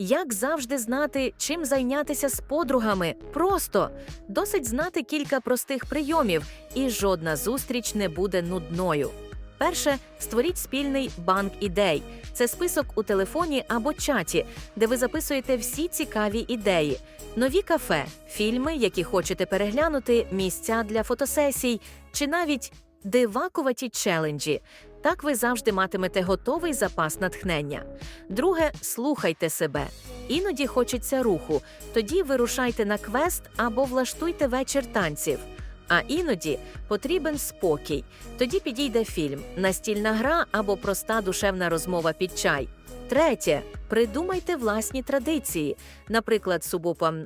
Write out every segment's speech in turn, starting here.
Як завжди знати, чим зайнятися з подругами? Просто досить знати кілька простих прийомів, і жодна зустріч не буде нудною. Перше, створіть спільний банк ідей. Це список у телефоні або чаті, де ви записуєте всі цікаві ідеї, нові кафе, фільми, які хочете переглянути, місця для фотосесій чи навіть дивакуваті челенджі. Так ви завжди матимете готовий запас натхнення. Друге, слухайте себе. Іноді хочеться руху, тоді вирушайте на квест або влаштуйте вечір танців. А іноді потрібен спокій. Тоді підійде фільм, настільна гра або проста душевна розмова під чай. Третє. Придумайте власні традиції, наприклад,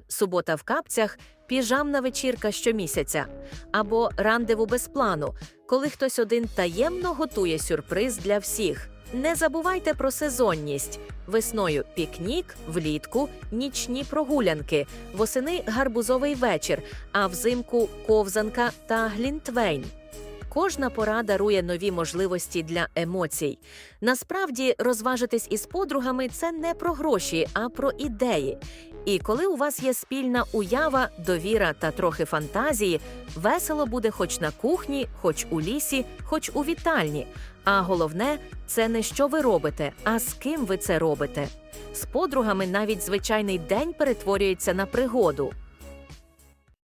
субота в капцях, піжамна вечірка щомісяця, або рандеву без плану, коли хтось один таємно готує сюрприз для всіх. Не забувайте про сезонність. Весною пікнік, влітку нічні прогулянки, восени гарбузовий вечір, а взимку ковзанка та глінтвейн. Кожна пора дарує нові можливості для емоцій. Насправді, розважитись із подругами це не про гроші, а про ідеї. І коли у вас є спільна уява, довіра та трохи фантазії, весело буде хоч на кухні, хоч у лісі, хоч у вітальні. А головне це не що ви робите, а з ким ви це робите. З подругами навіть звичайний день перетворюється на пригоду.